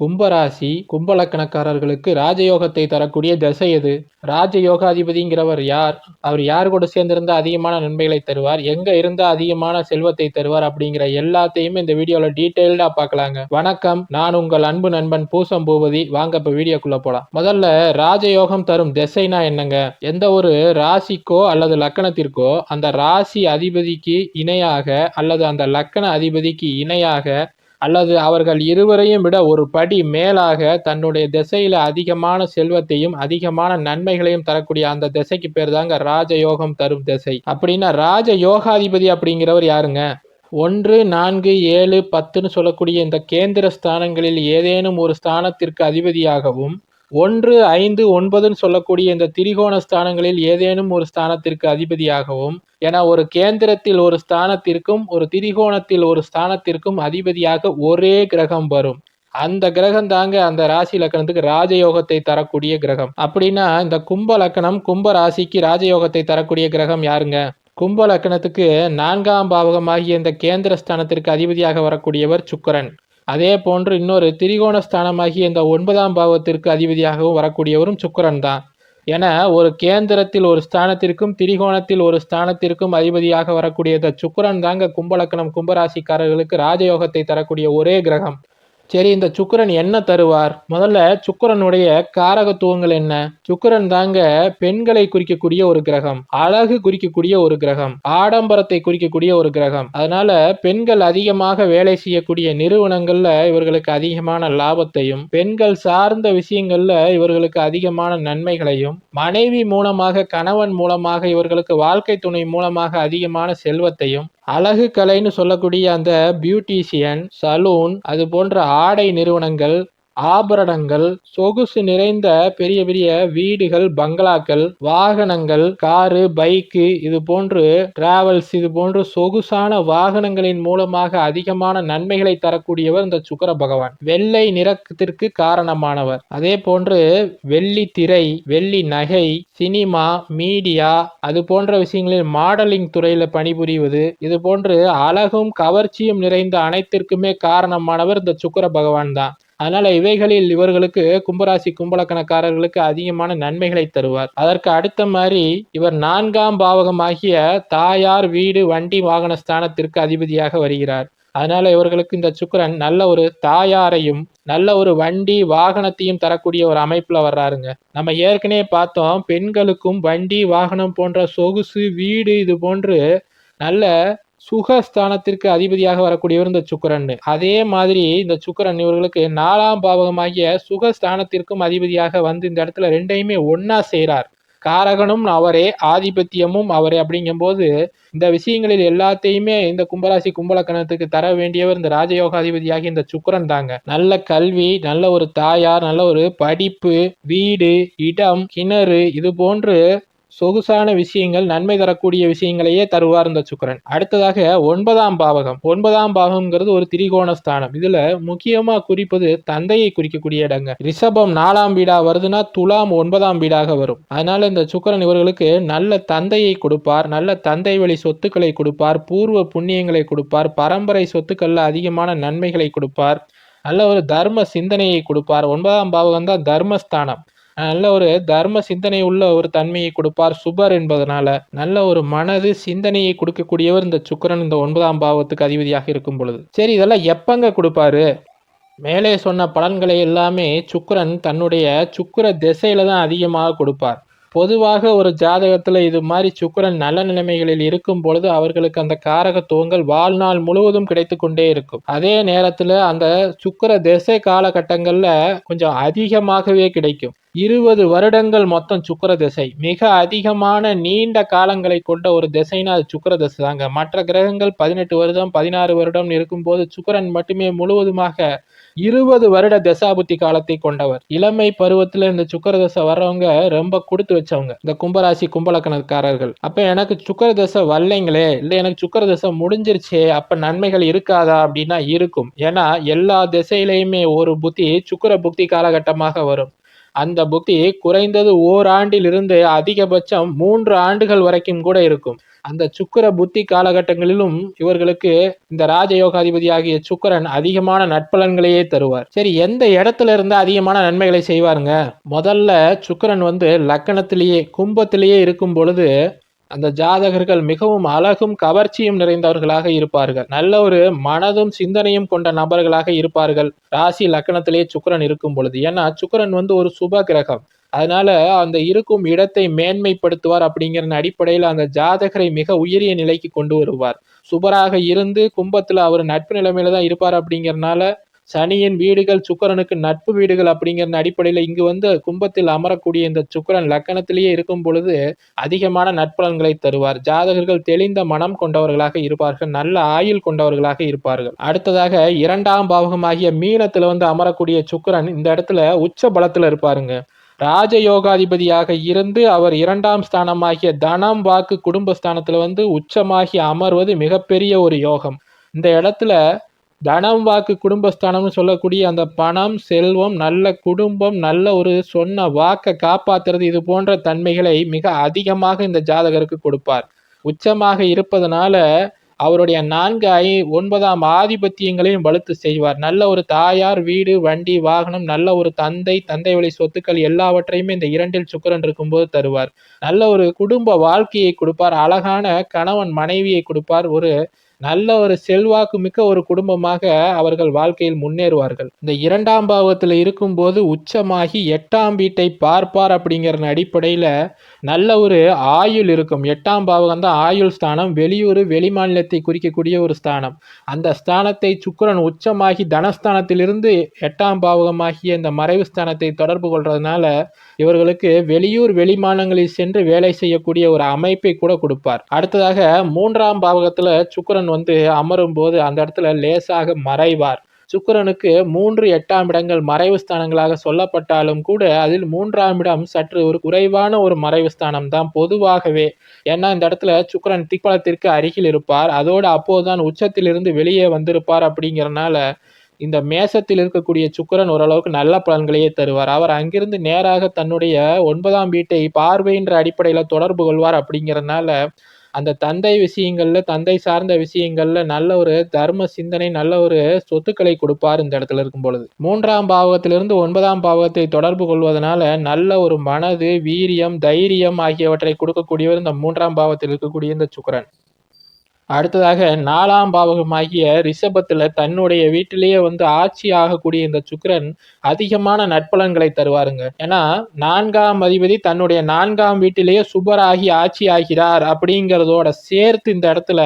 கும்பராசி கும்பலக்கணக்காரர்களுக்கு ராஜயோகத்தை தரக்கூடிய திசை எது? ராஜயோகாதிபதிங்கிறவர் யார்? அவர் யார் கூட சேர்ந்திருந்தா அதிகமான நன்மைகளை தருவார்? எங்க இருந்தா அதிகமான செல்வத்தை தருவார்? அப்படிங்கிற எல்லாத்தையுமே இந்த வீடியோல டீட்டெயில்டா பார்க்கலாங்க வணக்கம். நான் உங்கள் அன்பு நண்பன் பூசம் பூபதி. வாங்க இப்ப வீடியோக்குள்ள போலாம். முதல்ல ராஜயோகம் தரும் திசைனா என்னங்க? எந்த ஒரு ராசிக்கோ அல்லது லக்கணத்திற்கோ அந்த ராசி அதிபதிக்கு இணையாக அல்லது அந்த லக்கண அதிபதிக்கு இணையாக அல்லது அவர்கள் இருவரையும் விட ஒரு படி மேலாக தன்னுடைய திசையில அதிகமான செல்வத்தையும் அதிகமான நன்மைகளையும் தரக்கூடிய அந்த திசைக்கு பேர் தாங்க ராஜயோகம் தரும் திசை. அப்படின்னா ராஜ யோகாதிபதி அப்படிங்கிறவர் யாருங்க? ஒன்று நான்கு ஏழு பத்துன்னு சொல்லக்கூடிய இந்த கேந்திர ஸ்தானங்களில் ஏதேனும் ஒரு ஸ்தானத்திற்கு அதிபதியாகவும் ஒன்று ஐந்து ஒன்பதுன்னு சொல்லக்கூடிய இந்த திரிகோண ஸ்தானங்களில் ஏதேனும் ஒரு ஸ்தானத்திற்கு அதிபதியாகவும் என ஒரு கேந்திரத்தில் ஒரு ஸ்தானத்திற்கும் ஒரு திரிகோணத்தில் ஒரு ஸ்தானத்திற்கும் அதிபதியாக ஒரே கிரகம் வரும். அந்த கிரகம் தாங்க அந்த ராசி லக்கணத்துக்கு ராஜயோகத்தை தரக்கூடிய கிரகம். அப்படின்னா இந்த கும்ப லக்கணம் கும்ப ராசிக்கு ராஜயோகத்தை தரக்கூடிய கிரகம் யாருங்க? கும்ப லக்கணத்துக்கு நான்காம் பாவகமாகிய இந்த கேந்திர ஸ்தானத்திற்கு அதிபதியாக வரக்கூடியவர் சுக்கரன். அதே போன்று இன்னொரு திரிகோண ஸ்தானமாகிய இந்த ஒன்பதாம் பாவத்திற்கு அதிபதியாகவும் வரக்கூடியவரும் சுக்கரன் தான். என ஒரு கேந்திரத்தில் ஒரு ஸ்தானத்திற்கும் திரிகோணத்தில் ஒரு ஸ்தானத்திற்கும் அதிபதியாக வரக்கூடிய இந்த சுக்கரன் தாங்க கும்பலக்கணம் கும்பராசிக்காரர்களுக்கு ராஜயோகத்தை தரக்கூடிய ஒரே கிரகம். சரி இந்த சுக்கரன் என்ன தருவார்? முதல்ல சுக்கரனுடைய காரகத்துவங்கள் என்ன? சுக்கரன் தாங்க பெண்களை குறிக்கக்கூடிய ஒரு கிரகம் அழகு குறிக்கக்கூடிய ஒரு கிரகம் ஆடம்பரத்தை குறிக்கக்கூடிய ஒரு கிரகம். அதனால பெண்கள் அதிகமாக வேலை செய்யக்கூடிய நிறுவனங்கள்ல இவர்களுக்கு அதிகமான லாபத்தையும் பெண்கள் சார்ந்த விஷயங்கள்ல இவர்களுக்கு அதிகமான நன்மைகளையும் மனைவி மூலமாக கணவன் மூலமாக இவர்களுக்கு வாழ்க்கை துணை மூலமாக அதிகமான செல்வத்தையும் அழகு கலைன்னு சொல்லக்கூடிய அந்த பியூட்டிஷியன் சலூன் அது போன்ற ஆடை நிறுவனங்கள் ஆபரணங்கள் சொகுசு நிறைந்த பெரிய பெரிய வீடுகள் பங்களாக்கள் வாகனங்கள் காரு பைக்கு இது போன்று டிராவல்ஸ் இது போன்று சொகுசான வாகனங்களின் மூலமாக அதிகமான நன்மைகளை தரக்கூடியவர் இந்த சுக்கர பகவான். வெள்ளை நிறத்திற்கு காரணமானவர். அதே போன்று வெள்ளி திரை வெள்ளி நகை சினிமா மீடியா அது போன்ற விஷயங்களில் மாடலிங் துறையில பணிபுரிவது இது போன்று அழகும் கவர்ச்சியும் நிறைந்த அனைத்திற்குமே காரணமானவர் இந்த சுக்கர பகவான் தான். அதனால இவைகளில் இவர்களுக்கு கும்பராசி கும்பலக்கணக்காரர்களுக்கு அதிகமான நன்மைகளை தருவார். அதற்கு அடுத்த மாதிரி இவர் நான்காம் பாவகமாகிய தாயார் வீடு வண்டி வாகன ஸ்தானத்திற்கு அதிபதியாக வருகிறார். அதனால இவர்களுக்கு இந்த சுக்கரன் நல்ல ஒரு தாயாரையும் நல்ல ஒரு வண்டி வாகனத்தையும் தரக்கூடிய ஒரு அமைப்புல வர்றாருங்க. நம்ம ஏற்கனவே பார்த்தோம் பெண்களுக்கும் வண்டி வாகனம் போன்ற சொகுசு வீடு இது போன்று நல்ல சுகஸ்தானத்திற்கு அதிபதியாக வரக்கூடியவர் இந்த சுக்கரன். அதே மாதிரி இந்த சுக்கரன் இவர்களுக்கு நாலாம் பாவகமாகிய சுகஸ்தானத்திற்கும் அதிபதியாக வந்து இந்த இடத்துல ரெண்டையுமே ஒன்னா செய்கிறார் காரகனும் அவரே ஆதிபத்தியமும் அவரே அப்படிங்கும்போது இந்த விஷயங்களில் எல்லாத்தையுமே இந்த கும்பராசி கும்பலக்கணத்துக்கு தர வேண்டியவர் இந்த ராஜயோகாதிபதியாகி இந்த சுக்கரன் தாங்க. நல்ல கல்வி நல்ல ஒரு தாயார் நல்ல ஒரு படிப்பு வீடு இடம் கிணறு இது போன்று சொகுசான விஷயங்கள் நன்மை தரக்கூடிய விஷயங்களையே தருவார் இந்த சுக்கரன். அடுத்ததாக ஒன்பதாம் பாவகம். ஒன்பதாம் பாவம்ங்கிறது ஒரு திரிகோண ஸ்தானம். இதுல முக்கியமா குறிப்பது தந்தையை குறிக்கக்கூடிய இடங்க. ரிஷபம் நாலாம் வீடா வருதுன்னா துலாம் ஒன்பதாம் வீடாக வரும். அதனால இந்த சுக்கரன் இவர்களுக்கு நல்ல தந்தையை கொடுப்பார் நல்ல தந்தை வழி சொத்துக்களை கொடுப்பார் பூர்வ புண்ணியங்களை கொடுப்பார் பரம்பரை சொத்துக்கள்ல அதிகமான நன்மைகளை கொடுப்பார் நல்ல ஒரு தர்ம சிந்தனையை கொடுப்பார். ஒன்பதாம் பாவகம் தான் தர்மஸ்தானம். நல்ல ஒரு தர்ம சிந்தனை உள்ள ஒரு தன்மையை கொடுப்பார் சுபர் என்பதனால. நல்ல ஒரு மனது சிந்தனையை கொடுக்கக்கூடியவர் இந்த சுக்கரன் இந்த ஒன்பதாம் பாவத்துக்கு அதிபதியாக இருக்கும் பொழுது. சரி இதெல்லாம் எப்பங்க கொடுப்பாரு? மேலே சொன்ன பலன்களை எல்லாமே சுக்கரன் தன்னுடைய சுக்கர திசையில தான் அதிகமாக கொடுப்பார். பொதுவாக ஒரு ஜாதகத்தில் இது மாதிரி சுக்கரன் நல்ல நிலைமைகளில் இருக்கும் பொழுது அவர்களுக்கு அந்த காரகத்துவங்கள் வாழ்நாள் முழுவதும் கிடைத்து கொண்டே இருக்கும். அதே நேரத்தில் அந்த சுக்கர திசை காலகட்டங்களில் கொஞ்சம் அதிகமாகவே கிடைக்கும். இருபது வருடங்கள் மொத்தம் சுக்கர திசை. மிக அதிகமான நீண்ட காலங்களை கொண்ட ஒரு திசைனா அது சுக்கர திசை தாங்க. மற்ற கிரகங்கள் பதினெட்டு வருடம் பதினாறு வருடம் இருக்கும்போது சுக்கரன் மட்டுமே முழுவதுமாக இருபது வருட தசாபுத்தி காலத்தை கொண்டவர். இளமை பருவத்துல இந்த சுக்கர தசை வர்றவங்க ரொம்ப கொடுத்து வச்சவங்க. இந்த கும்பராசி கும்பலக்கணக்காரர்கள். அப்ப எனக்கு சுக்கர தசை வரலைங்களே இல்ல எனக்கு சுக்கர தசை முடிஞ்சிருச்சே அப்ப நன்மைகள் இருக்காதா அப்படின்னா இருக்கும். ஏன்னா எல்லா திசையிலையுமே ஒரு புத்தி சுக்கர புத்தி காலகட்டமாக வரும். அந்த புக்தி குறைந்தது ஓராண்டிலிருந்து அதிகபட்சம் மூன்று ஆண்டுகள் வரைக்கும் கூட இருக்கும். அந்த சுக்கிர புத்தி காலகட்டங்களிலும் இவர்களுக்கு இந்த ராஜயோகாதிபதி ஆகிய சுக்கிரன் அதிகமான நட்பலன்களையே தருவார். சரி எந்த இடத்துல இருந்து அதிகமான நன்மைகளை செய்வாருங்க? முதல்ல சுக்கரன் வந்து லக்கணத்திலேயே கும்பத்திலேயே இருக்கும் பொழுது அந்த ஜாதகர்கள் மிகவும் அழகும் கவர்ச்சியும் நிறைந்தவர்களாக இருப்பார்கள். நல்ல ஒரு மனதும் சிந்தனையும் கொண்ட நபர்களாக இருப்பார்கள். ராசி லக்கணத்திலேயே சுக்கரன் இருக்கும் பொழுது. ஏன்னா சுக்கரன் வந்து ஒரு சுப கிரகம். அதனால அந்த இருக்கும் இடத்தை மேன்மைப்படுத்துவார் அப்படிங்கிற அடிப்படையில் அந்த ஜாதகரை மிக உயரிய நிலைக்கு கொண்டு வருவார். சுபராக இருந்து கும்பத்துல அவர் நட்பு நிலைமையில தான் இருப்பார் அப்படிங்கிறனால சனியின் வீடுகள் சுக்கரனுக்கு நட்பு வீடுகள் அப்படிங்கிற அடிப்படையில் இங்கு வந்து கும்பத்தில் அமரக்கூடிய இந்த சுக்கரன் லக்கணத்திலேயே இருக்கும் பொழுது அதிகமான நட்பலன்களை தருவார். ஜாதகர்கள் தெளிந்த மனம் கொண்டவர்களாக இருப்பார்கள். நல்ல ஆயுள் கொண்டவர்களாக இருப்பார்கள். அடுத்ததாக இரண்டாம் பாவகமாகிய மீனத்தில் வந்து அமரக்கூடிய சுக்கரன் இந்த இடத்துல உச்ச பலத்தில் இருப்பாருங்க. ராஜயோகாதிபதியாக இருந்து அவர் இரண்டாம் ஸ்தானமாகிய தனம் வாக்கு குடும்ப ஸ்தானத்தில் வந்து உச்சமாகி அமர்வது மிகப்பெரிய ஒரு யோகம். இந்த இடத்துல தனம் வாக்கு குடும்பஸ்தானம்னு சொல்லக்கூடிய அந்த பணம் செல்வம் நல்ல குடும்பம் நல்ல ஒரு சொன்ன வாக்கை காப்பாத்துறது இது போன்ற தன்மைகளை மிக அதிகமாக இந்த ஜாதகருக்கு கொடுப்பார். உச்சமாக இருப்பதனால அவருடைய நான்கு ஐ ஒன்பதாம் ஆதிபத்தியங்களையும் வலுத்து செய்வார். நல்ல ஒரு தாயார் வீடு வண்டி வாகனம் நல்ல ஒரு தந்தை தந்தை வழி சொத்துக்கள் எல்லாவற்றையுமே இந்த இரண்டில் சுக்கிரன் இருக்கும்போது தருவார். நல்ல ஒரு குடும்ப வாழ்க்கையை கொடுப்பார். அழகான கணவன் மனைவியை கொடுப்பார். ஒரு நல்ல ஒரு செல்வாக்கு மிக்க ஒரு குடும்பமாக அவர்கள் வாழ்க்கையில் முன்னேறுவார்கள். இந்த இரண்டாம் பாவத்தில் இருக்கும்போது உச்சமாகி எட்டாம் வீட்டை பார்ப்பார் அப்படிங்கிற அடிப்படையில் நல்ல ஒரு ஆயுள் இருக்கும். எட்டாம் பாவகம் தான் ஆயுள் ஸ்தானம். வெளியூர் வெளிமாநிலத்தை குறிக்கக்கூடிய ஒரு ஸ்தானம். அந்த ஸ்தானத்தை சுக்கரன் உச்சமாகி தனஸ்தானத்திலிருந்து எட்டாம் பாவகமாகிய இந்த மறைவு ஸ்தானத்தை தொடர்பு கொள்றதுனால இவர்களுக்கு வெளியூர் வெளிமாநிலங்களில் சென்று வேலை செய்யக்கூடிய ஒரு அமைப்பை கூட கொடுப்பார். அடுத்ததாக மூன்றாம் பாவகத்தில் சுக்கரன் வந்து அமரும் போது அந்த இடத்துல லேசாக மறைவார். சுக்கிரனுக்கு மூன்று எட்டாம் இடங்கள் மறைவு ஸ்தானங்களாக சொல்லப்பட்டாலும் கூட அதில் மூன்றாம் இடம் சற்று ஒரு குறைவான ஒரு மறைவு ஸ்தானம் தான் பொதுவாகவே. ஏன்னா இந்த இடத்துல சுக்கரன் திக்பலத்திற்கு அருகில் இருப்பார். அதோடு அப்போதுதான் உச்சத்திலிருந்து வெளியே வந்திருப்பார் அப்படிங்கிறனால இந்த மேசத்தில் இருக்கக்கூடிய சுக்கிரன் ஓரளவுக்கு நல்ல பலன்களையே தருவார். அவர் அங்கிருந்து நேராக தன்னுடைய ஒன்பதாம் வீட்டை பார்வைன்ற அடிப்படையில் தொடர்பு கொள்வார் அப்படிங்கிறதுனால அந்த தந்தை விஷயங்கள்ல தந்தை சார்ந்த விஷயங்கள்ல நல்ல ஒரு தர்ம சிந்தனை நல்ல ஒரு சொத்துக்களை கொடுப்பார் இந்த இடத்துல இருக்கும் பொழுது. மூன்றாம் பாவகத்திலிருந்து ஒன்பதாம் பாவகத்தை தொடர்பு கொள்வதனால நல்ல ஒரு மனது வீரியம் தைரியம் ஆகியவற்றை கொடுக்கக்கூடியவர் இந்த மூன்றாம் பாவத்தில் இருக்கக்கூடிய இந்த சுக்கரன். அடுத்ததாக நாலாம் பாவகமாகிய ரிஷபத்தில் தன்னுடைய வீட்டிலேயே வந்து ஆட்சி ஆகக்கூடிய இந்த சுக்கரன் அதிகமான நட்பலன்களை தருவாருங்க. ஏன்னா நான்காம் அதிபதி தன்னுடைய நான்காம் வீட்டிலேயே சுபராகி ஆட்சி ஆகிறார் அப்படிங்கிறதோட சேர்த்து இந்த இடத்துல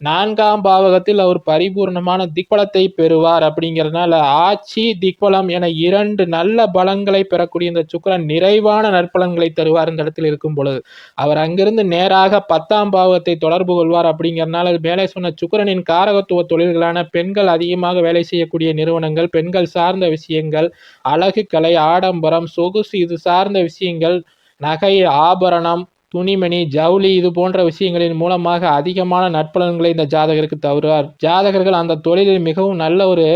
நான்காம் பாவகத்தில் அவர் பரிபூர்ணமான திக்பலத்தை பெறுவார் அப்படிங்கிறதுனால ஆட்சி திக்பலம் என இரண்டு நல்ல பலங்களை பெறக்கூடிய இந்த சுக்கரன் நிறைவான நற்பலன்களை தருவார் இந்த இடத்தில் இருக்கும் பொழுது. அவர் அங்கிருந்து நேராக பத்தாம் பாவகத்தை தொடர்பு கொள்வார் அப்படிங்கிறதுனால மேலே சொன்ன சுக்கரனின் காரகத்துவ தொழில்களான பெண்கள் அதிகமாக வேலை செய்யக்கூடிய நிறுவனங்கள் பெண்கள் சார்ந்த விஷயங்கள் அழகு கலை ஆடம்பரம் சொகுசு இது சார்ந்த விஷயங்கள் நகை ஆபரணம் துணிமணி ஜவுளி இது போன்ற விஷயங்களின் மூலமாக அதிகமான நற்பலன்களை இந்த ஜாதகருக்கு தருவார். ஜாதகர்கள் அந்த தொழிலில் மிகவும் நல்ல ஒரு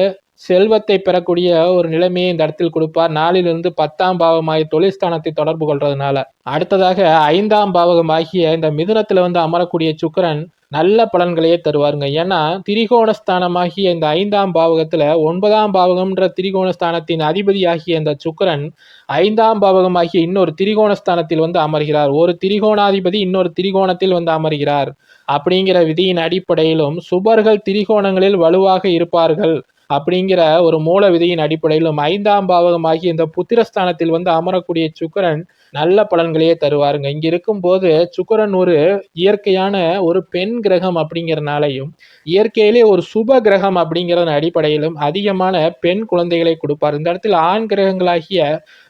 செல்வத்தை பெறக்கூடிய ஒரு நிலைமையை இந்த இடத்தில் கொடுப்பார். நாளிலிருந்து பத்தாம் பாவமாகிய தொழில்ஸ்தானத்தை தொடர்பு கொள்றதுனால. அடுத்ததாக ஐந்தாம் பாவகமாகிய இந்த மிதுனத்தில் வந்து அமரக்கூடிய சுக்கிரன் நல்ல பலன்களையே தருவாருங்க. ஏன்னா திரிகோணஸ்தானமாகிய இந்த ஐந்தாம் பாவகத்தில் ஒன்பதாம் பாவகம்ன்ற திரிகோணஸ்தானத்தின் அதிபதியாகிய இந்த சுக்கிரன் ஐந்தாம் பாவகமாகிய இன்னொரு திரிகோணஸ்தானத்தில் வந்து அமர்கிறார். ஒரு திரிகோணாதிபதி இன்னொரு திரிகோணத்தில் வந்து அமர்கிறார். அப்படிங்கிற விதியின் அடிப்படையிலும் சுபர்கள் திரிகோணங்களில் வலுவாக இருப்பார்கள். அப்படிங்கிற ஒரு மூல விதியின் அடிப்படையிலும் ஐந்தாம் பாவகமாகி இந்த புத்திரஸ்தானத்தில் வந்து அமரக்கூடிய சுக்கிரன் நல்ல பலன்களையே தருவாருங்க. இங்க இருக்கும்போது சுக்கரன் ஒரு இயற்கையான ஒரு பெண் கிரகம் அப்படிங்கிறனாலையும் இயற்கையிலே ஒரு சுப கிரகம் அப்படிங்கிறதன் அடிப்படையிலும் அதிகமான பெண் குழந்தைகளை கொடுப்பார். இந்த இடத்தில் ஆண் கிரகங்களாகிய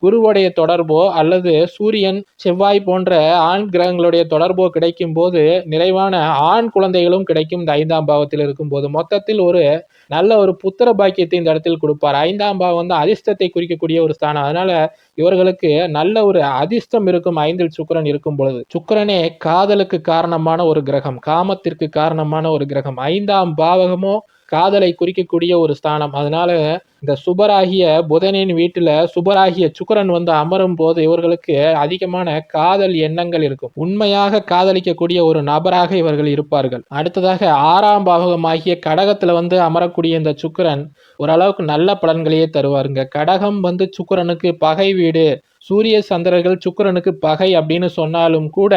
குருவுடைய தொடர்போ அல்லது சூரியன் செவ்வாய் போன்ற ஆண் கிரகங்களுடைய தொடர்போ கிடைக்கும் போது நிறைவான ஆண் குழந்தைகளும் கிடைக்கும். இந்த ஐந்தாம் பாவத்தில் இருக்கும்போது மொத்தத்தில் ஒரு நல்ல ஒரு புத்திர பாக்கியத்தை இந்த இடத்தில் கொடுப்பார். ஐந்தாம் பாவம் வந்து அதிர்ஷ்டத்தை குறிக்கக்கூடிய ஒரு ஸ்தானம். அதனால இவர்களுக்கு நல்ல ஒரு அதிர்ஷ்டம் இருக்கும் ஐந்தில் சுக்கரன் இருக்கும் பொழுது. சுக்கிரனே காதலுக்கு காரணமான ஒரு கிரகம் காமத்திற்கு காரணமான ஒரு கிரகம். ஐந்தாம் பாவகமோ காதலை குறிக்கக்கூடிய ஒரு ஸ்தானம். அதனால இந்த சுபராகிய புதனின் வீட்டுல சுபராகிய சுக்கரன் வந்து அமரும் போது இவர்களுக்கு அதிகமான காதல் எண்ணங்கள் இருக்கும். உண்மையாக காதலிக்கக்கூடிய ஒரு நபராக இவர்கள் இருப்பார்கள். அடுத்ததாக ஆறாம் பாவகமாகிய கடகத்துல வந்து அமரக்கூடிய இந்த சுக்கரன் ஓரளவுக்கு நல்ல பலன்களையே தருவாருங்க. கடகம் வந்து சுக்கரனுக்கு பகை வீடு. சூரிய சந்திரர்கள் சுக்கரனுக்கு பகை அப்படின்னு சொன்னாலும் கூட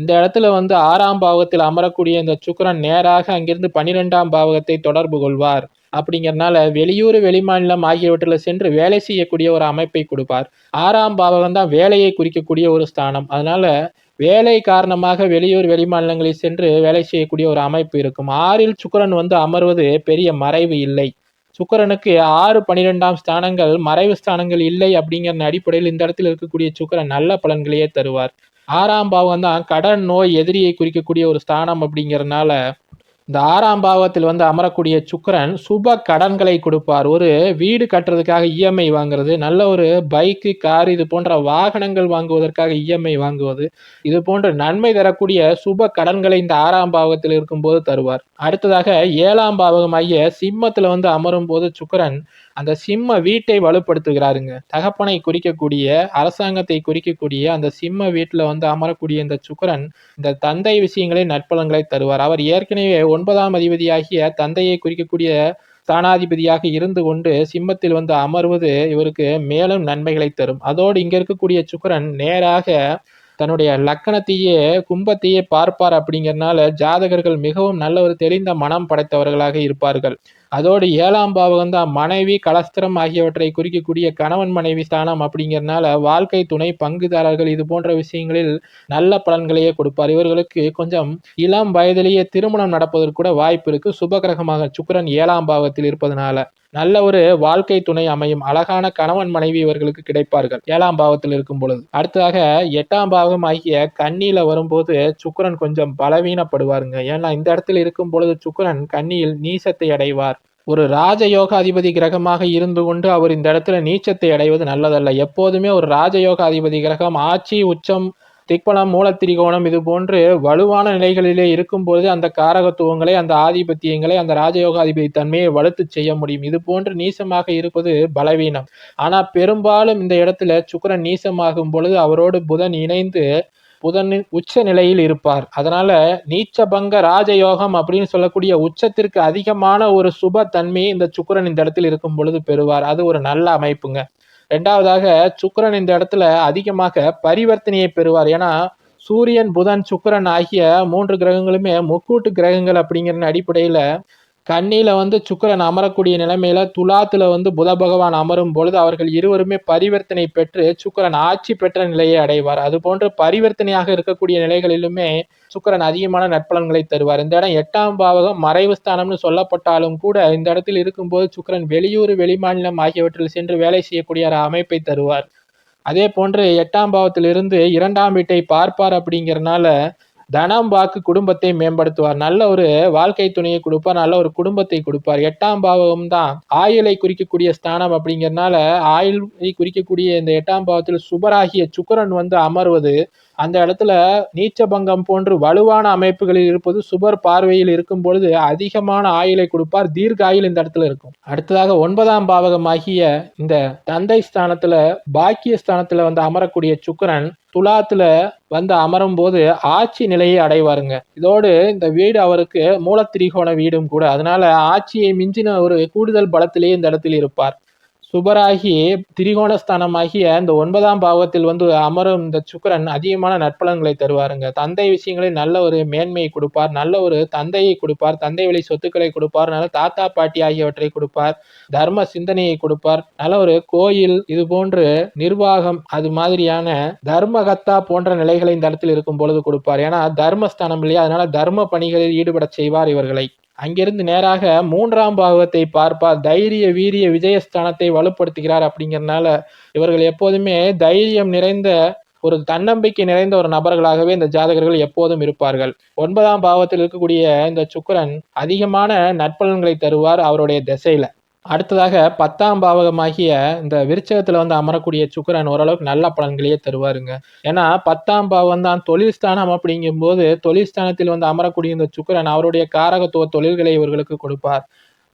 இந்த இடத்துல வந்து ஆறாம் பாவத்தில் அமரக்கூடிய இந்த சுக்கரன் நேராக அங்கிருந்து பன்னிரெண்டாம் பாவகத்தை தொடர்பு கொள்வார். அப்படிங்கிறனால வெளியூர் வெளிமாநிலம் ஆகியவற்றில் சென்று வேலை செய்யக்கூடிய ஒரு அமைப்பை கொடுப்பார். ஆறாம் பாவகம் தான் வேலையை குறிக்கக்கூடிய ஒரு ஸ்தானம். அதனால வேலை காரணமாக வெளியூர் வெளிமாநிலங்களில் சென்று வேலை செய்யக்கூடிய ஒரு அமைப்பு இருக்கும். ஆறில் சுக்கரன் வந்து அமர்வது பெரிய மறைவு இல்லை. சுக்கரனுக்கு ஆறு பன்னிரெண்டாம் ஸ்தானங்கள் மறைவு ஸ்தானங்கள் இல்லை அப்படிங்கிற அடிப்படையில் இந்த இடத்தில் இருக்கக்கூடிய சுக்கரன் நல்ல பலன்களையே தருவார். ஆறாம் பாவம் தான் கடன் நோய் எதிரியை குறிக்கக்கூடிய ஒரு ஸ்தானம் அப்படிங்கிறதுனால இந்த ஆறாம் பாவத்தில் வந்து அமரக்கூடிய சுக்கரன் சுப கடன்களை கொடுப்பார். ஒரு வீடு கட்டுறதுக்காக இஎம்ஐ வாங்குறது நல்ல ஒரு பைக்கு கார் இது போன்ற வாகனங்கள் வாங்குவதற்காக இஎம்ஐ வாங்குவது இது போன்ற நன்மை தரக்கூடிய சுப கடன்களை இந்த ஆறாம் பாவத்தில் இருக்கும்போது தருவார். அடுத்ததாக ஏழாம் பாவகமாகிய சிம்மத்தில் வந்து அமரும் போது சுக்கரன் அந்த சிம்ம வீட்டை வலுப்படுத்துகிறாருங்க. தகப்பனை குறிக்கக்கூடிய அரசாங்கத்தை குறிக்கக்கூடிய அந்த சிம்ம வீட்டில் வந்து அமரக்கூடிய இந்த சுக்கரன் இந்த தந்தை விஷயங்களை நற்பலன்களை தருவார். அவர் ஏற்கனவே ஒன்பதாம் அதிபதியாகிய தந்தையை குறிக்கக்கூடிய ஸ்தானாதிபதியாக இருந்து கொண்டு சிம்மத்தில் வந்து அமர்வது இவருக்கு மேலும் நன்மைகளை தரும். அதோடு இங்க இருக்கக்கூடிய சுக்கரன் நேராக தன்னுடைய லக்கணத்தையே கும்பத்தையே பார்ப்பார் அப்படிங்கிறனால ஜாதகர்கள் மிகவும் நல்ல ஒரு தெளிந்த மனம் படைத்தவர்களாக இருப்பார்கள். அதோடு ஏழாம் பாவகம் தான். மனைவி கலஸ்திரம் ஆகியவற்றை குறிக்கக்கூடிய கணவன் மனைவி ஸ்தானம் அப்படிங்கிறதுனால வாழ்க்கை துணை பங்குதாரர்கள் இது போன்ற விஷயங்களில் நல்ல பலன்களையே கொடுப்பார். இவர்களுக்கு கொஞ்சம் இளம் வயதிலேயே திருமணம் நடப்பதற்கு கூட வாய்ப்பு இருக்கு. சுபகிரகமாக சுக்கரன் ஏழாம் பாவத்தில் இருப்பதனால நல்ல ஒரு வாழ்க்கை துணை அமையும். அழகான கணவன் மனைவி இவர்களுக்கு கிடைப்பார்கள் ஏழாம் பாவத்தில் இருக்கும் பொழுது. அடுத்ததாக எட்டாம் பாவம் ஆகிய கண்ணியில வரும்போது சுக்கரன் கொஞ்சம் பலவீனப்படுவாருங்க. ஏன்னா இந்த இடத்துல இருக்கும் பொழுது சுக்கரன் கண்ணியில் நீசத்தை அடைவார். ஒரு ராஜயோகாதிபதி கிரகமாக இருந்து கொண்டு அவர் இந்த இடத்துல நீச்சத்தை அடைவது நல்லதல்ல. எப்போதுமே ஒரு ராஜயோகாதிபதி கிரகம் ஆட்சி உச்சம் திக்பலம் மூலத்திரிகோணம் இது போன்று வலுவான நிலைகளிலே இருக்கும்பொழுது அந்த காரகத்துவங்களை அந்த ஆதிபத்தியங்களை அந்த ராஜயோகாதிபதி தன்மையை வலுத்து செய்ய முடியும். இது போன்று நீசமாக இருப்பது பலவீனம். ஆனால் பெரும்பாலும் இந்த இடத்துல சுக்கரன் நீசமாகும் பொழுது அவரோடு புதன் இணைந்து புதனின் உச்ச நிலையில் இருப்பார். அதனால நீச்சபங்க ராஜயோகம் அப்படின்னு சொல்லக்கூடிய உச்சத்திற்கு அதிகமான ஒரு சுப தன்மையை இந்த சுக்கிரன் இந்த இடத்தில் இருக்கும் பொழுது பெறுவார். அது ஒரு நல்ல அமைப்புங்க. ரெண்டாவதாக சுக்கிரன் இந்த இடத்துல அதிகமாக பரிவர்த்தனையை பெறுவார். ஏன்னா சூரியன் புதன் சுக்கிரன் ஆகிய மூன்று கிரகங்களுமே முக்கூட்டு கிரகங்கள் அப்படிங்கிற அடிப்படையில கண்ணியில் வந்து சுக்கரன் அமரக்கூடிய நிலைமையில் துலாத்தில் வந்து புத பகவான் அமரும் பொழுது அவர்கள் இருவருமே பரிவர்த்தனை பெற்று சுக்கரன் ஆட்சி பெற்ற நிலையை அடைவார். அது போன்று பரிவர்த்தனையாக இருக்கக்கூடிய நிலைகளிலுமே சுக்கரன் அதிகமான நற்பலன்களை தருவார். இந்த இடம் எட்டாம் பாவகம் மறைவு ஸ்தானம்னு சொல்லப்பட்டாலும் கூட இந்த இடத்தில் இருக்கும்போது சுக்கிரன் வெளியூர் வெளிமாநிலம் ஆகியவற்றில் சென்று வேலை செய்யக்கூடிய ஒரு அமைப்பை தருவார். அதே போன்று எட்டாம் பாவத்திலிருந்து இரண்டாம் வீட்டை பார்ப்பார் அப்படிங்கிறனால தனம் வாக்கு குடும்பத்தை மேம்படுத்துவார். நல்ல ஒரு வாழ்க்கை துணையை கொடுப்பார். நல்ல ஒரு குடும்பத்தை கொடுப்பார். எட்டாம் பாவம் தான். ஆயுளை குறிக்கக்கூடிய ஸ்தானம் அப்படிங்கிறதுனால ஆயுளை குறிக்கக்கூடிய இந்த எட்டாம் பாவத்தில் சுபராகிய சுக்கரன் வந்து அமர்வது அந்த இடத்துல நீச்சபங்கம் போன்று வலுவான அமைப்புகளில் இருப்பது சுபர் பார்வையில் இருக்கும் பொழுது அதிகமான ஆயுளை கொடுப்பார். தீர்க்க ஆயுள் இந்த இடத்துல இருக்கும். அடுத்ததாக ஒன்பதாம் பாவகமாகிய இந்த தந்தை ஸ்தானத்துல பாக்கிய ஸ்தானத்துல வந்து அமரக்கூடிய சுக்கிரன் துலாத்துல வந்து அமரும் போது ஆட்சி நிலையை அடைவாருங்க. இதோடு இந்த வீடு அவருக்கு மூலத்திரிகோண வீடும் கூட. அதனால ஆட்சியை மிஞ்சின ஒரு கூடுதல் பலத்திலேயே இந்த இடத்தில் இருப்பார். சுபராகி திரிகோணஸ்தானமாகிய இந்த ஒன்பதாம் பாவத்தில் வந்து அமரும் இந்த சுக்கிரன் அதிகமான நற்பலன்களை தருவாருங்க. தந்தை விஷயங்களில் நல்ல ஒரு மேன்மையை கொடுப்பார். நல்ல ஒரு தந்தையை கொடுப்பார். தந்தை வழி சொத்துக்களை கொடுப்பார். நல்ல தாத்தா பாட்டி ஆகியவற்றை கொடுப்பார். தர்ம சிந்தனையை கொடுப்பார். நல்ல ஒரு கோயில் இது போன்று நிர்வாகம் அது மாதிரியான தர்மகத்தா போன்ற நிலைகளை இந்த இடத்தில் இருக்கும் பொழுது கொடுப்பார். ஏன்னா தர்மஸ்தானம் இல்லையா? அதனால தர்ம பணிகளில் ஈடுபட செய்வார் இவர்களை. அங்கிருந்து நேராக மூன்றாம் பாகத்தை பார்ப்பார். தைரிய வீரிய விஜயஸ்தானத்தை வலுப்படுத்துகிறார் அப்படிங்கறனால இவர்கள் எப்போதுமே தைரியம் நிறைந்த ஒரு தன்னம்பிக்கை நிறைந்த ஒரு நபர்களாகவே இந்த ஜாதகர்கள் எப்போதும் இருப்பார்கள். ஒன்பதாம் பாவத்தில் இருக்கக்கூடிய இந்த சுக்கரன் அதிகமான நற்பலன்களை தருவார் அவருடைய திசையில. அடுத்ததாக பத்தாம் பாவகமாகிய இந்த விருச்சகத்தில் வந்து அமரக்கூடிய சுக்கிரன் ஓரளவுக்கு நல்ல பலன்களையே தருவாருங்க. ஏன்னா பத்தாம் பாவம் தான் தொழில் ஸ்தானம் அப்படிங்கும்போது தொழில் ஸ்தானத்தில் வந்து அமரக்கூடிய இந்த சுக்கிரன் அவருடைய காரகத்துவ தொழில்களை இவர்களுக்கு கொடுப்பார்.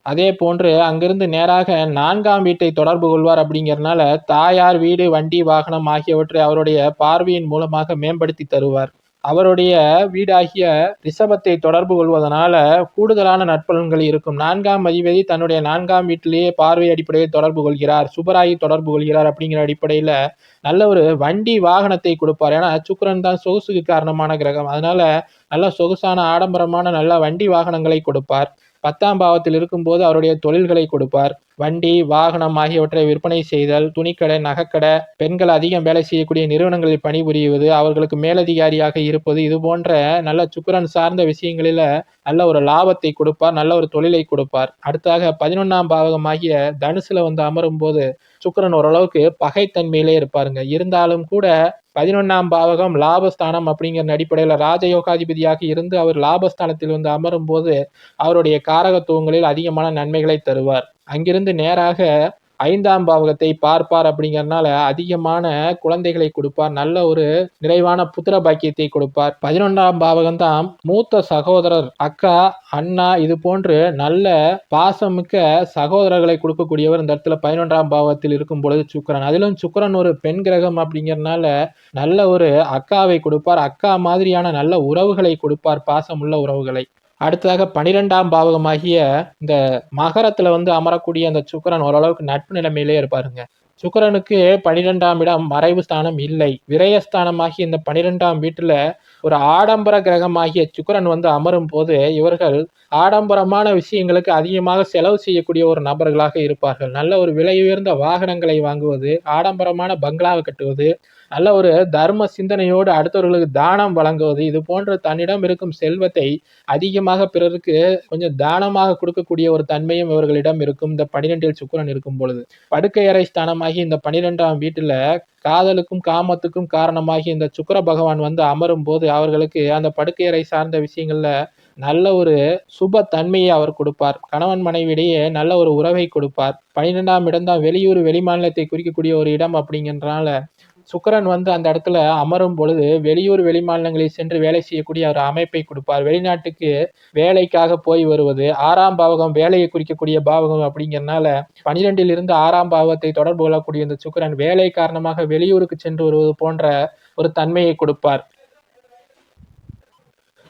அதே போன்று அங்கிருந்து நேராக நான்காம் வீட்டை தொடர்பு கொள்வார் அப்படிங்கிறனால தாயார் வீடு வண்டி வாகனம் ஆகியவற்றை அவருடைய பார்வையின் மூலமாக மேம்படுத்தி தருவார். அவருடைய வீடாகிய ரிஷபத்தை தொடர்பு கொள்வதனால கூடுதலான நற்பலன்கள் இருக்கும். நான்காம் அதிபதி தன்னுடைய நான்காம் வீட்டிலேயே பார்வை அடிப்படையில் தொடர்பு கொள்கிறார். சுபராயி தொடர்பு கொள்கிறார் அப்படிங்கிற அடிப்படையில் நல்ல ஒரு வண்டி வாகனத்தை கொடுப்பார். ஏன்னா சுக்கரன் தான் சொகுசுக்கு காரணமான கிரகம். அதனால நல்ல சொகுசான ஆடம்பரமான நல்ல வண்டி வாகனங்களை கொடுப்பார். பத்தாம் பாவத்தில் இருக்கும்போது அவருடைய தொழில்களை கொடுப்பார். வண்டி வாகனம் ஆகியவற்றை விற்பனை செய்தல் துணிக்கடை நகைக்கடை பெண்கள் அதிகம் வேலை செய்யக்கூடிய நிறுவனங்களில் பணிபுரிவது அவர்களுக்கு மேலதிகாரியாக இருப்பது இது போன்ற நல்ல சுக்கரன் சார்ந்த விஷயங்களில நல்ல ஒரு லாபத்தை கொடுப்பார் நல்ல ஒரு தொழிலை கொடுப்பார். அடுத்தாக பதினொன்னாம் பாவகமாகிய தனுசுல வந்து அமரும் போது சுக்கரன் ஓரளவுக்கு பகைத்தன்மையிலே இருப்பாருங்க. இருந்தாலும் கூட பதினொன்னாம் பாவகம் லாபஸ்தானம் அப்படிங்கிற அடிப்படையில் ராஜயோகாதிபதியாக இருந்து அவர் லாபஸ்தானத்தில் வந்து அமரும் போது அவருடைய காரகத்துவங்களில் அதிகமான நன்மைகளை தருவார். அங்கிருந்து நேராக ஐந்தாம் பாவகத்தை பார்ப்பார் அப்படிங்கறனால அதிகமான குழந்தைகளை கொடுப்பார். நல்ல ஒரு நிறைவான புத்திர பாக்கியத்தை கொடுப்பார். பதினொன்றாம் பாவகம் தான் மூத்த சகோதரர் அக்கா அண்ணா இது போன்று நல்ல பாசமிக்க சகோதரர்களை கொடுக்கக்கூடியவர் இந்த இடத்துல பதினொன்றாம் பாவத்தில் இருக்கும் பொழுது சுக்கரன். அதிலும் சுக்கரன் ஒரு பெண் கிரகம் அப்படிங்கறனால நல்ல ஒரு அக்காவை கொடுப்பார். அக்கா மாதிரியான நல்ல உறவுகளை கொடுப்பார். பாசமுள்ள உறவுகளை. அடுத்ததாக பனிரெண்டாம் பாவகமாகிய இந்த மகரத்துல வந்து அமரக்கூடிய அந்த சுக்கரன் ஓரளவுக்கு நட்பு நிலைமையிலே இருப்பாருங்க. சுக்கரனுக்கு பனிரெண்டாம் இடம் மறைவு ஸ்தானம் இல்லை. விரயஸ்தானமாகி இந்த பனிரெண்டாம் வீட்டுல ஒரு ஆடம்பர கிரகமாகிய சுக்கரன் வந்து அமரும் போது இவர்கள் ஆடம்பரமான விஷயங்களுக்கு அதிகமாக செலவு செய்யக்கூடிய ஒரு நபர்களாக இருப்பார்கள். நல்ல ஒரு விலை உயர்ந்த வாகனங்களை வாங்குவது ஆடம்பரமான பங்களாவை கட்டுவது நல்ல ஒரு தர்ம சிந்தனையோடு அடுத்தவர்களுக்கு தானம் வழங்குவது. இது போன்ற தன்னிடம் இருக்கும் செல்வத்தை அதிகமாக பிறருக்கு கொஞ்சம் தானமாக கொடுக்கக்கூடிய ஒரு தன்மையும் இவர்களிடம் இருக்கும். இந்த பனிரெண்டில் சுக்கரன் இருக்கும் பொழுது படுக்கை அறை ஸ்தானமாகி இந்த பனிரெண்டாம் வீட்டுல காதலுக்கும் காமத்துக்கும் காரணமாகி இந்த சுக்கர பகவான் வந்து அமரும் போது அவர்களுக்கு அந்த படுக்கை அறை சார்ந்த விஷயங்கள்ல நல்ல ஒரு சுப தன்மையை அவர் கொடுப்பார். கணவன் மனைவியிடையே நல்ல ஒரு உறவை கொடுப்பார். பன்னிரெண்டாம் இடம் தான் வெளியூர் வெளிமாநிலத்தை குறிக்கக்கூடிய ஒரு இடம் அப்படிங்கிறனால சுக்கரன் வந்து அந்த இடத்துல அமரும் பொழுது வெளியூர் வெளிமாநிலங்களில் சென்று வேலை செய்யக்கூடிய ஒரு அமைப்பை கொடுப்பார். வெளிநாட்டுக்கு வேலைக்காக போய் வருவது ஆறாம் பாவகம் வேலையை குறிக்கக்கூடிய பாவகம் அப்படிங்கிறனால பனிரெண்டில் இருந்து ஆறாம் பாவத்தை தொடர்பு கொள்ளக்கூடிய இந்த சுக்கரன் வேலை காரணமாக வெளியூருக்கு சென்று வருவது போன்ற ஒரு தன்மையை கொடுப்பார்.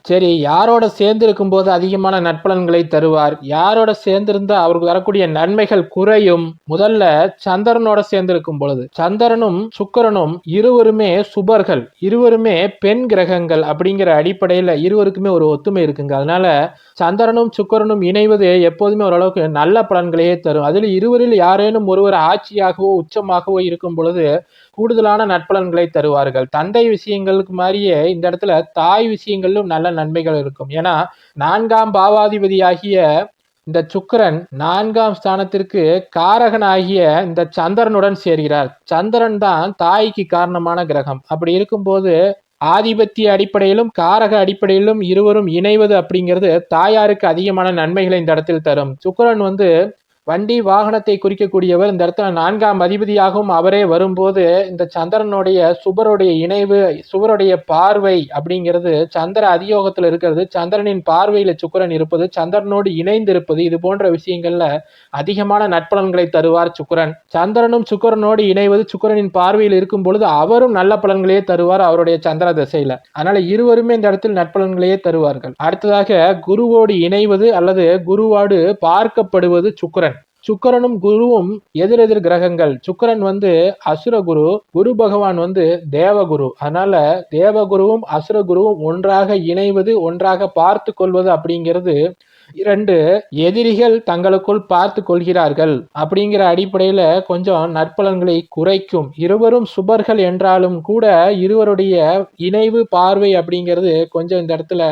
சரி யாரோட சேர்ந்து இருக்கும்போது அதிகமான நற்பலன்களை தருவார்? யாரோட சேர்ந்திருந்தா அவருக்கு வரக்கூடிய நன்மைகள் குறையும்? முதல்ல சந்திரனோட சேர்ந்து இருக்கும் பொழுது. சந்திரனும் சுக்கரனும் இருவருமே சுபர்கள் இருவருமே பெண் கிரகங்கள் அப்படிங்கிற அடிப்படையில இருவருக்குமே ஒரு ஒத்துமை இருக்குங்க. அதனால சந்திரனும் சுக்கரனும் இணைவது எப்போதுமே ஓரளவுக்கு நல்ல பலன்களையே தரும். அதில் இருவரில் யாரேனும் ஒருவர் ஆட்சியாகவோ உச்சமாகவோ இருக்கும் பொழுது கூடுதலான நற்பலன்களை தருவார்கள். தந்தை விஷயங்களுக்கு மாதிரியே இந்த இடத்துல தாய் விஷயங்களிலும் நல்ல நன்மைகள் இருக்கும். ஏன்னா நான்காம் பாவாதிபதியாகிய இந்த சுக்கரன் நான்காம் ஸ்தானத்திற்கு காரகனாகிய இந்த சந்திரனுடன் சேர்கிறார். சந்திரன் தான் தாய்க்கு காரணமான கிரகம். அப்படி இருக்கும்போது ஆதிபத்திய அடிப்படையிலும் காரக அடிப்படையிலும் இருவரும் இணைவது அப்படிங்கிறது தாயாருக்கு அதிகமான நன்மைகளை இந்த இடத்தில் தரும். சுக்கரன் வந்து வண்டி வாகனத்தை குறிக்கக்கூடியவர் இந்த இடத்துல நான்காம் அதிபதியாகவும் அவரே வரும்போது இந்த சந்திரனுடைய சுபருடைய இணைவு சுவருடைய பார்வை அப்படிங்கிறது சந்திர அதியோகத்தில் இருக்கிறது. சந்திரனின் பார்வையில் சுக்கிரன் இருப்பது சந்திரனோடு இணைந்து இருப்பது இது போன்ற விஷயங்கள்ல அதிகமான நற்பலன்களை தருவார் சுக்கரன். சந்திரனும் சுக்கரனோடு இணைவது சுக்கரனின் பார்வையில் இருக்கும் பொழுது அவரும் நல்ல பலன்களையே தருவார் அவருடைய சந்திர திசையில. அதனால இருவருமே இந்த இடத்தில் நற்பலன்களையே தருவார்கள். அடுத்ததாக குருவோடு இணைவது அல்லது குருவோடு பார்க்கப்படுவது சுக்கிரன். சுக்கிரனும் குருவும் எதிரெதிர் கிரகங்கள். சுக்கிரன் வந்து அசுரகுரு குரு பகவான் வந்து தேவகுரு அதனால தேவகுருவும் அசுரகுருவும் ஒன்றாக இணைவது ஒன்றாக பார்த்து கொள்வது அப்படிங்கிறது இரண்டு எதிரிகள் தங்களுக்குள் பார்த்து கொள்கிறார்கள் அப்படிங்கிற அடிப்படையில கொஞ்சம் நற்பலன்களை குறைக்கும். இருவரும் சுபர்கள் என்றாலும் கூட இருவருடைய இணைவு பார்வை அப்படிங்கிறது கொஞ்சம் இந்த இடத்துல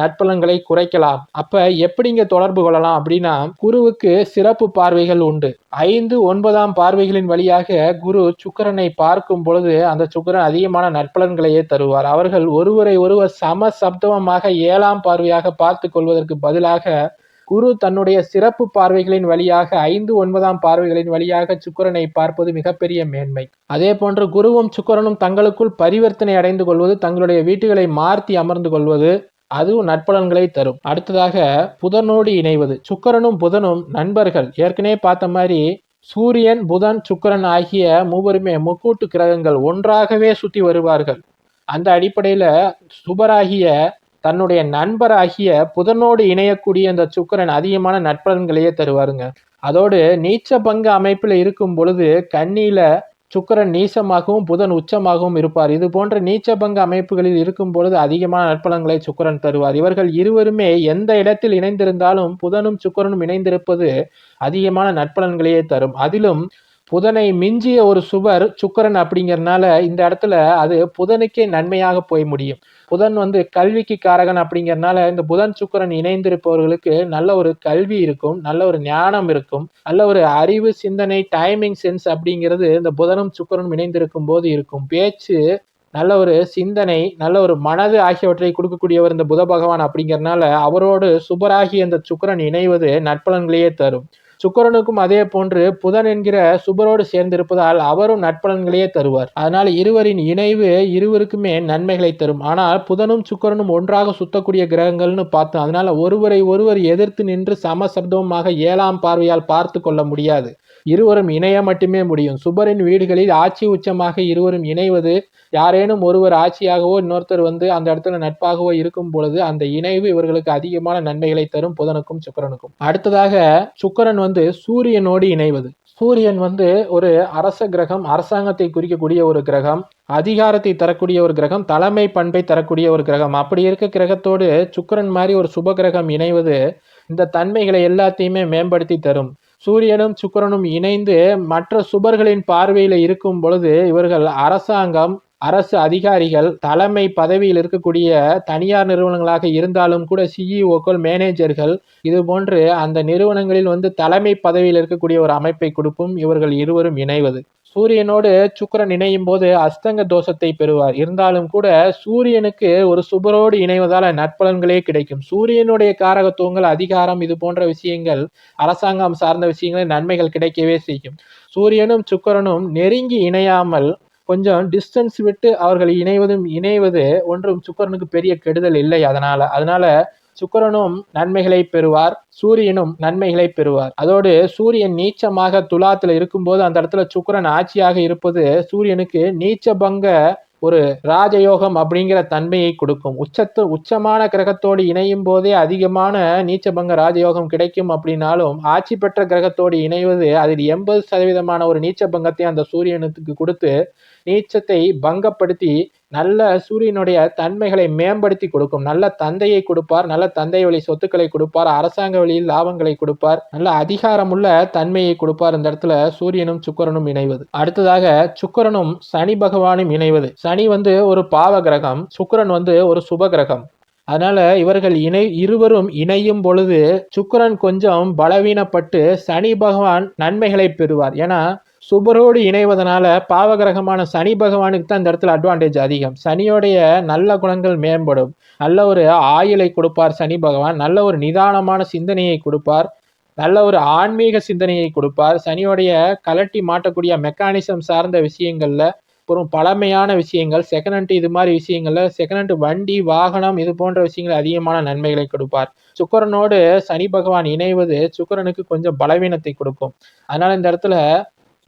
நற்பலன்களை குறைக்கலாம். அப்ப எப்படிங்க தொடர்பு கொள்ளலாம் அப்படின்னா குருவுக்கு சிறப்பு பார்வைகள் உண்டு. ஐந்து ஒன்பதாம் பார்வைகளின் வழியாக குரு சுக்கிரனை பார்க்கும் பொழுது அந்த சுக்கரன் அதிகமான நற்பலன்களையே தருவார். அவர்கள் ஒருவரை ஒருவர் சம சப்தமமாக ஏழாம் பார்வையாக பார்த்து கொள்வதற்கு பதிலாக குரு தன்னுடைய சிறப்பு பார்வைகளின் வழியாக ஐந்து ஒன்பதாம் பார்வைகளின் வழியாக சுக்கிரனை பார்ப்பது மிகப்பெரிய மேன்மை. அதே போன்று குருவும் சுக்கரனும் தங்களுக்குள் பரிவர்த்தனை அடைந்து கொள்வது தங்களுடைய வீட்டுகளை மாற்றி அமர்ந்து கொள்வது அதுவும் நற்பலன்களை தரும். அடுத்ததாக புதனோடு இணைவது. சுக்கிரனும் புதனும் நண்பர்கள். ஏற்கனவே பார்த்த மாதிரி சூரியன் புதன் சுக்கிரன் ஆகிய மூவருமே முக்கூட்டு கிரகங்கள் ஒன்றாகவே சுற்றி வருவார்கள். அந்த அடிப்படையில் சுபராகிய தன்னுடைய நண்பராகிய புதனோடு இணையக்கூடிய அந்த சுக்கிரன் அதிகமான நட்பலன்களையே தருவாருங்க. அதோடு நீச்ச பங்கு அமைப்பில் இருக்கும் பொழுது கண்ணியில் சுக்கரன் நீசமாகவும் புதன் உச்சமாகவும் இருப்பார். இது போன்ற நீச்சபங்க அமைப்புகளில் இருக்கும் பொழுது அதிகமான நற்பலன்களை சுக்கரன் தருவார். இவர்கள் இருவருமே எந்த இடத்தில் இணைந்திருந்தாலும் புதனும் சுக்கரனும் இணைந்திருப்பது அதிகமான நற்பலன்களையே தரும். அதிலும் புதனை மிஞ்சிய ஒரு சுவர் சுக்கரன் அப்படிங்கிறதுனால இந்த இடத்துல அது புதனுக்கே நன்மையாக போய் முடியும். புதன் வந்து கல்விக்கு காரகன் அப்படிங்கிறதுனால இந்த புதன் சுக்கிரன் இணைந்திருப்பவர்களுக்கு நல்ல ஒரு கல்வி இருக்கும் நல்ல ஒரு ஞானம் இருக்கும் நல்ல ஒரு அறிவு சிந்தனை டைமிங் சென்ஸ் அப்படிங்கிறது இந்த புதனும் சுக்கரனும் இணைந்திருக்கும் போது இருக்கும். பேச்சு நல்ல ஒரு சிந்தனை நல்ல ஒரு மனது ஆகியவற்றை கொடுக்கக்கூடியவர் இந்த புத பகவான் அப்படிங்கறனால அவரோடு சுபராகி அந்த சுக்கிரன் இணைவது நற்பலன்களையே தரும். சுக்கிரனுக்கும் அதே போன்று புதன் என்கிற சுபரோடு சேர்ந்திருப்பதால் அவரும் நட்பலன்களையே தருவார். அதனால் இருவரின் இணைவு இருவருக்குமே நன்மைகளை தரும். ஆனால் புதனும் சுக்கிரனும் ஒன்றாக சுத்தக்கூடிய கிரகங்கள்னு பார்த்தோம். அதனால ஒருவரை ஒருவர் எதிர்த்து நின்று சமசப்தமாக ஏழாம் பார்வையால் பார்த்து கொள்ள முடியாது. இருவரும் இணைய மட்டுமே முடியும். சுபரின் வீடுகளில் ஆட்சி உச்சமாக இருவரும் இணைவது யாரேனும் ஒருவர் ஆட்சியாகவோ இன்னொருத்தர் வந்து அந்த இடத்துல நட்பாகவோ இருக்கும் பொழுது அந்த இணைவு இவர்களுக்கு அதிகமான நன்மைகளை தரும் புதனுக்கும் சுக்கிரனுக்கும். அடுத்ததாக சுக்கரன் வந்து சூரியனோடு இணைவது. சூரியன் வந்து ஒரு அரச கிரகம் அரசாங்கத்தை குறிக்கக்கூடிய ஒரு கிரகம் அதிகாரத்தை தரக்கூடிய ஒரு கிரகம் தலைமை பண்பை தரக்கூடிய ஒரு கிரகம். அப்படி இருக்க கிரகத்தோடு சுக்கிரன் மாதிரி ஒரு சுப கிரகம் இணைவது இந்த தன்மைகளை எல்லாத்தையுமே மேம்படுத்தி தரும். சூரியனும் சுக்கரனும் இணைந்து மற்ற சுபர்களின் பார்வையில் இருக்கும் பொழுது இவர்கள் அரசாங்கம் அரசு அதிகாரிகள் தலைமை பதவியில் இருக்கக்கூடிய தனியார் நிறுவனங்களாக இருந்தாலும் கூட சிஇஓக்கள் மேனேஜர்கள் இது போன்று அந்த நிறுவனங்களில் வந்து தலைமை பதவியில் இருக்கக்கூடிய ஒரு அமைப்பை கொடுக்கும் இவர்கள் இருவரும் இணைவது. சூரியனோடு சுக்கிரன் இணையும் போது அஸ்தங்க தோஷத்தை பெறுவார். இருந்தாலும் கூட சூரியனுக்கு ஒரு சுபரோடு இணைவதால் நற்பலன்களே கிடைக்கும். சூரியனுடைய காரகத்துவங்கள் அதிகாரம் இது போன்ற விஷயங்கள் அரசாங்கம் சார்ந்த விஷயங்களில் நன்மைகள் கிடைக்கவே செய்யும். சூரியனும் சுக்கரனும் நெருங்கி இணையாமல் கொஞ்சம் டிஸ்டன்ஸ் விட்டு அவர்கள் இணைவதும் இணைவது ஒன்றும் சுக்கிரனுக்கு பெரிய கெடுதல் இல்லை. அதனால அதனால சுக்கிரனும் நன்மைகளை பெறுவார் சூரியனும் நன்மைகளை பெறுவார். அதோடு சூரியன் நீச்சமாக துலாத்துல இருக்கும்போது அந்த இடத்துல சுக்கரன் ஆட்சியாக இருப்பது சூரியனுக்கு நீச்ச பங்க ஒரு ராஜயோகம் அப்படிங்கிற தன்மையை கொடுக்கும். உச்சத்து உச்சமான கிரகத்தோடு இணையும் போதே அதிகமான நீச்சபங்க ராஜயோகம் கிடைக்கும் அப்படின்னாலும் ஆட்சி பெற்ற கிரகத்தோடு இணைவது அதில் எண்பது சதவீதமான ஒரு நீச்சபங்கத்தை அந்த சூரியனுக்கு கொடுத்து நீச்சத்தை பங்கப்படுத்தி நல்ல சூரியனுடைய தன்மைகளை மேம்படுத்தி கொடுக்கும். நல்ல தந்தையை கொடுப்பார். நல்ல தந்தை வழி சொத்துக்களை கொடுப்பார். அரசாங்க வழியில் லாபங்களை கொடுப்பார். நல்ல அதிகாரமுள்ள தன்மையை கொடுப்பார். இந்த இடத்துல சூரியனும் சுக்கரனும் இணைவது. அடுத்ததாக சுக்கரனும் சனி பகவானும் இணைவது. சனி வந்து ஒரு பாவ கிரகம் சுக்கரன் வந்து ஒரு சுப கிரகம் அதனால இவர்கள் இணை இருவரும் இணையும் பொழுது சுக்கரன் கொஞ்சம் பலவீனப்பட்டு சனி பகவான் நன்மைகளை பெறுவார். ஏன்னா சுபரோடு இணைவதனால பாவகிரகமான சனி பகவானுக்கு தான் இந்த இடத்துல அட்வான்டேஜ் அதிகம். சனியோடைய நல்ல குணங்கள் மேம்படும். நல்ல ஒரு ஆயுளை கொடுப்பார் சனி பகவான். நல்ல ஒரு நிதானமான சிந்தனையை கொடுப்பார். நல்ல ஒரு ஆன்மீக சிந்தனையை கொடுப்பார். சனியோடைய கலட்டி மாட்டக்கூடிய மெக்கானிசம் சார்ந்த விஷயங்கள்ல அப்புறம் பழமையான விஷயங்கள் செகண்ட் ஹண்ட் இது மாதிரி விஷயங்கள்ல செகண்ட் ஹண்ட் வண்டி வாகனம் இது போன்ற விஷயங்கள் அதிகமான நன்மைகளை கொடுப்பார். சுக்கரனோடு சனி பகவான் இணைவது சுக்கரனுக்கு கொஞ்சம் பலவீனத்தை கொடுக்கும். அதனால இந்த இடத்துல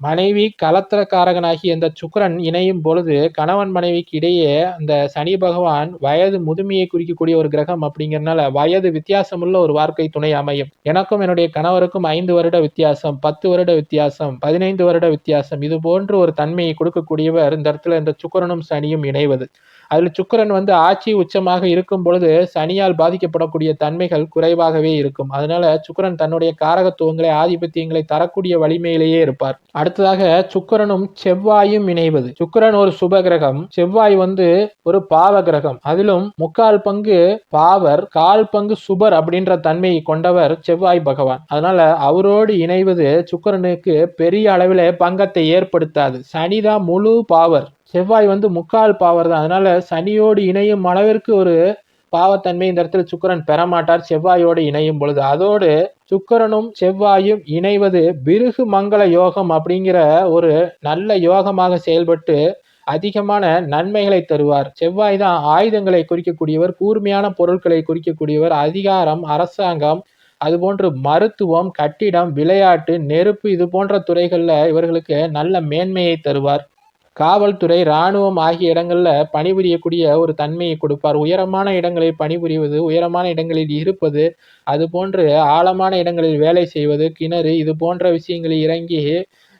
மனைவி கலத்திரக்காரகனாகிய இந்த சுக்கரன் இணையும் பொழுது கணவன் மனைவிக்கு இடையே அந்த சனி பகவான் வயது முதுமையை குறிக்கக்கூடிய ஒரு கிரகம் அப்படிங்கிறனால வயது வித்தியாசமுள்ள ஒரு வாழ்க்கை துணை அமையும். எனக்கும் என்னுடைய கணவருக்கும் ஐந்து வருட வித்தியாசம் பத்து வருட வித்தியாசம் பதினைந்து வருட வித்தியாசம் இது போன்று ஒரு தன்மையை கொடுக்கக்கூடியவர் இந்த இடத்துல இந்த சுக்கரனும் சனியும் இணைவது. அதில் சுக்கரன் வந்து ஆட்சி உச்சமாக இருக்கும் பொழுது சனியால் பாதிக்கப்படக்கூடிய தன்மைகள் குறைவாகவே இருக்கும். அதனால சுக்கரன் தன்னுடைய காரகத்துவங்களை ஆதிபத்தியங்களை தரக்கூடிய வலிமையிலேயே இருப்பார். அடுத்ததாக சுக்கரனும் செவ்வாயும் இணைவது. சுக்கரன் ஒரு சுப கிரகம் செவ்வாய் வந்து ஒரு பாவ கிரகம் அதிலும் முக்கால் பங்கு பாவர் கால் பங்கு சுபர் அப்படின்ற தன்மையை கொண்டவர் செவ்வாய் பகவான். அதனால அவரோடு இணைவது சுக்கரனுக்கு பெரிய அளவில் பங்கத்தை ஏற்படுத்தாது. சனிதான் முழு பாவர். செவ்வாய் வந்து முக்கால் பாவர் தான். அதனால சனியோடு இணையும் அளவிற்கு ஒரு பாவத்தன்மை இந்த இடத்துல சுக்கரன் பெறமாட்டார். செவ்வாயோடு இணையும் பொழுது அதோடு சுக்கரனும் செவ்வாயும் இணைவது பிருகு மங்கள யோகம் அப்படிங்கிற ஒரு நல்ல யோகமாக செயல்பட்டு அதிகமான நன்மைகளை தருவார். செவ்வாய் தான் ஆயுதங்களை குறிக்கக்கூடியவர் கூர்மையான பொருட்களை குறிக்கக்கூடியவர் அதிகாரம் அரசாங்கம் அதுபோன்று மருத்துவம் கட்டிடம் விளையாட்டு நெருப்பு இது போன்ற துறைகளில் இவர்களுக்கு நல்ல மேன்மையை தருவார். காவல்துறை இராணுவம் ஆகிய இடங்களில் பணிபுரியக்கூடிய ஒரு தன்மையை கொடுப்பார். உயரமான இடங்களில் பணிபுரிவது உயரமான இடங்களில் இருப்பது அது போன்று ஆழமான இடங்களில் வேலை செய்வது கிணறு இது போன்ற விஷயங்களில் இறங்கி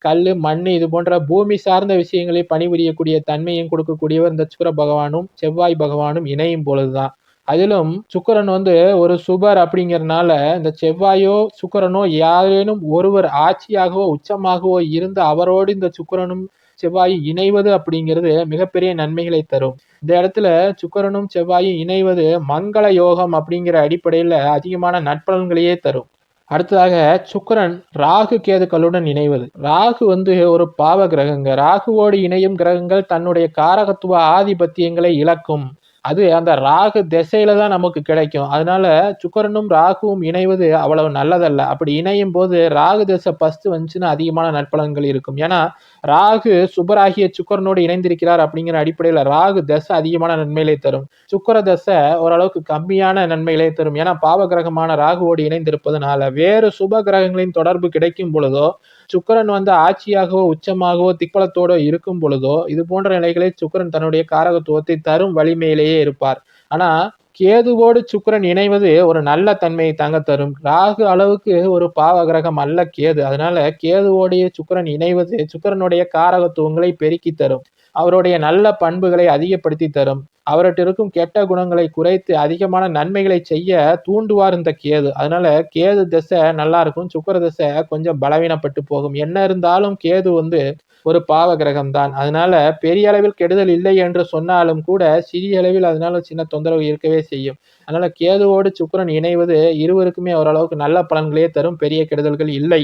கல் மண் இது போன்ற பூமி சார்ந்த விஷயங்களில் பணிபுரியக்கூடிய தன்மையும் கொடுக்கக்கூடியவர் இந்த சுக்கர பகவானும் செவ்வாய் பகவானும் இணையும் பொழுதுதான். அதிலும் சுக்கரன் வந்து ஒரு சுபர் அப்படிங்கிறதுனால இந்த செவ்வாயோ சுக்கரனோ யாரேனும் ஒருவர் ஆட்சியாகவோ உச்சமாகவோ இருந்து அவரோடு இந்த சுக்கரனும் செவ்வாயும் இணைவது அப்படிங்கிறது மிகப்பெரிய நன்மைகளை தரும். இந்த இடத்துல சுக்கரனும் செவ்வாயும் இணைவது மங்கள யோகம் அப்படிங்கிற அடிப்படையில் அதிகமான நட்பலன்களையே தரும். அடுத்ததாக சுக்கரன் ராகு கேதுக்களுடன் இணைவது. ராகு வந்து ஒரு பாவ கிரகங்க. ராகுவோடு இணையும் கிரகங்கள் தன்னுடைய காரகத்துவ ஆதிபத்தியங்களை இழக்கும். அது அந்த ராகு திசையில தான் நமக்கு கிடைக்கும். அதனால சுக்கரனும் ராகுவும் இணைவது அவ்வளவு நல்லதல்ல. அப்படி இணையும் போது ராகு திசை பஸ்து வந்துச்சுன்னா அதிகமான நற்பலன்கள் இருக்கும். ஏன்னா ராகு சுபராகிய சுக்கரனோடு இணைந்திருக்கிறார் அப்படிங்கிற அடிப்படையில் ராகு தசை அதிகமான நன்மைகளை தரும். சுக்கர தசை ஓரளவுக்கு கம்மியான நன்மைகளை தரும். ஏன்னா பாவ கிரகமான ராகுவோடு இணைந்திருப்பதனால வேறு சுப கிரகங்களின் தொடர்பு கிடைக்கும் பொழுதோ சுக்கரன் வந்து ஆட்சியாகவோ உச்சமாகவோ திக்பலத்தோடோ இருக்கும் பொழுதோ இது போன்ற நிலைகளை சுக்கரன் தன்னுடைய காரகத்துவத்தை தரும் வலிமையிலேயே இருப்பார். ஆனால் கேதுவோடு சுக்கரன் இணைவது ஒரு நல்ல தன்மையை தாங்க தரும். ராகு அளவுக்கு ஒரு பாவ கிரகம் அல்ல கேது. அதனால கேதுவோடைய சுக்கரன் இணைவது சுக்கரனுடைய காரகத்துவங்களை பெருக்கி தரும். அவருடைய நல்ல பண்புகளை அதிகப்படுத்தி தரும். அவர்கிட்ட இருக்கும் கெட்ட குணங்களை குறைத்து அதிகமான நன்மைகளை செய்ய தூண்டுவார் இந்த கேது. அதனால கேது திசை நல்லா இருக்கும் சுக்கர திசை கொஞ்சம் பலவீனப்பட்டு போகும். என்ன இருந்தாலும் கேது வந்து ஒரு பாவ கிரகம் தான் அதனால பெரிய அளவில் கெடுதல் இல்லை என்று சொன்னாலும் கூட சிறிய அளவில் அதனால சின்ன தொந்தரவு இருக்கவே செய்யும். அதனால கேதுவோடு சுக்கரன் இணைவது இருவருக்குமே ஓரளவுக்கு நல்ல பலன்களே தரும். பெரிய கெடுதல்கள் இல்லை.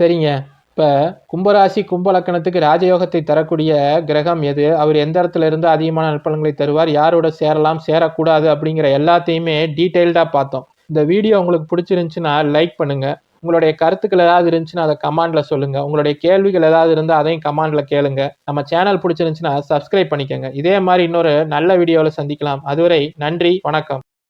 சரிங்க. இப்போ கும்பராசி கும்பலக்கணத்துக்கு ராஜயோகத்தை தரக்கூடிய கிரகம் எது? அவர் எந்த இடத்துல இருந்து அதிகமான நற்பலன்களை தருவார்? யாரோட சேரலாம்? சேரக்கூடாது அப்படிங்கிற எல்லாத்தையுமே டீட்டெயில்டாக பார்த்தோம். இந்த வீடியோ உங்களுக்கு பிடிச்சிருந்துச்சுன்னா லைக் பண்ணுங்கள் உங்களுடைய கருத்துக்கள் ஏதாவது இருந்துச்சுன்னா அதை கமாண்டில் சொல்லுங்கள் உங்களுடைய கேள்விகள் ஏதாவது இருந்தால் அதையும் கமாண்டில் கேளுங்க. நம்ம சேனல் பிடிச்சிருந்துச்சுன்னா சப்ஸ்கிரைப் பண்ணிக்கோங்க. இதே மாதிரி இன்னொரு நல்ல வீடியோவில் சந்திக்கலாம். அதுவரை நன்றி வணக்கம்.